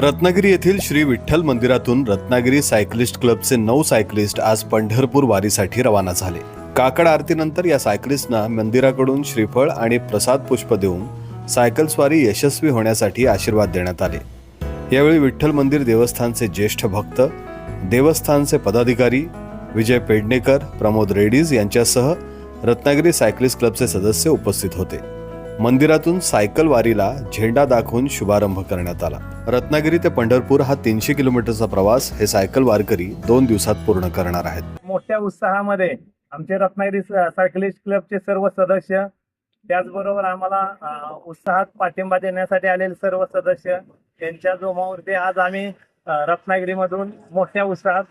रत्नागिरी येथील श्री विठ्ठल मंदिरातून रत्नागिरी सायकलिस्ट क्लबचे नऊ सायकलिस्ट आज पंढरपूर वारीसाठी रवाना झाले. काकड आरतीनंतर या सायकलिस्टना मंदिराकडून श्रीफळ आणि प्रसाद पुष्प देऊन सायकल स्वारी यशस्वी होण्यासाठी आशीर्वाद देण्यात आले. यावेळी विठ्ठल मंदिर देवस्थानचे ज्येष्ठ भक्त देवस्थानचे पदाधिकारी विजय पेडणेकर प्रमोद रेड्डीज यांच्यासह रत्नागिरी सायकलिस्ट क्लबचे सदस्य उपस्थित होते. मंदिरातून सायकल वारीला झेंडा दाखवून शुभारंभ करण्यात आला. रत्नागिरी ते पंढरपूर हा तीनशे किलोमीटरचा प्रवास हे सायकल वारकरी दोन दिवसात पूर्ण करणार आहेत. मोठ्या उत्साहामध्ये आमचे रत्नागिरी सायकलिस्ट क्लबचे सर्व सदस्य त्याचबरोबर आम्हाला उत्साहात पाठिंबा देण्यासाठी आलेले सर्व सदस्य यांच्या जोमावरती आज आम्ही रत्नागिरीमधून मोठ्या उत्साहात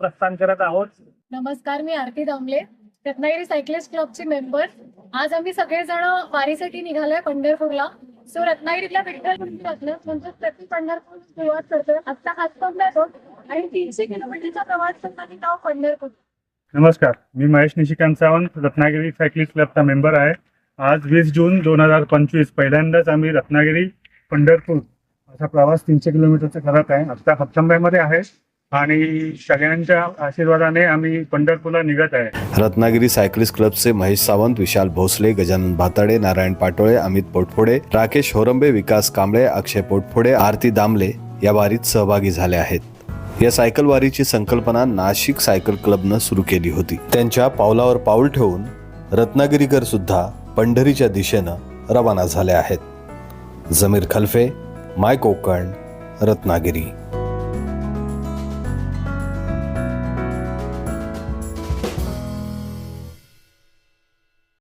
प्रस्थान करत आहोत. नमस्कार मी आरती दामले रत्नागिरी सायकलिस्ट क्लबची मेंबर. आज आम्ही सगळेजण वारीसाठी निघालोय पंढरपूरला. सो रत्नागिरीतल्या विठ्ठल मंदिरातलं म्हणजे प्रति पंढरपूर सुरुवात करतोय. आता हातपंप येतो आणि तीनशे किलोमीटरचा प्रवास करताना नाव पंढरपूर. नमस्कार. मी महेश निशिकांत सावंत रत्नागिरी सायकलिस्ट क्लबचा मेंबर आहे. आज वीस जून दोन हजार पंचवीस. पहिल्यांदाच आम्ही रत्नागिरी पंढरपूर असा प्रवास तीनशे किलोमीटरचा करत आहे. आत्ता हप्तंब्यामध्ये आहे. आणि सगळ्यांच्या आशीर्वादाने आम्ही पंढरपूरला निघत आहे. रत्नागिरी सायकलिस्ट क्लबचे महेश सावंत विशाल भोसले गजानन भाताडे नारायण पाटोळे अमित पोटफोडे राकेश होरंबे विकास कांबळे अक्षय पोटफोडे आरती दामले या वारीत सहभागी झाले आहेत. या सायकल वारीची संकल्पना नाशिक सायकल क्लबनं सुरू केली होती. त्यांच्या पावलावर पाऊल ठेवून रत्नागिरीकर सुद्धा पंढरीच्या दिशेनं रवाना झाले आहेत. जमीर खलफे माय कोकण रत्नागिरी.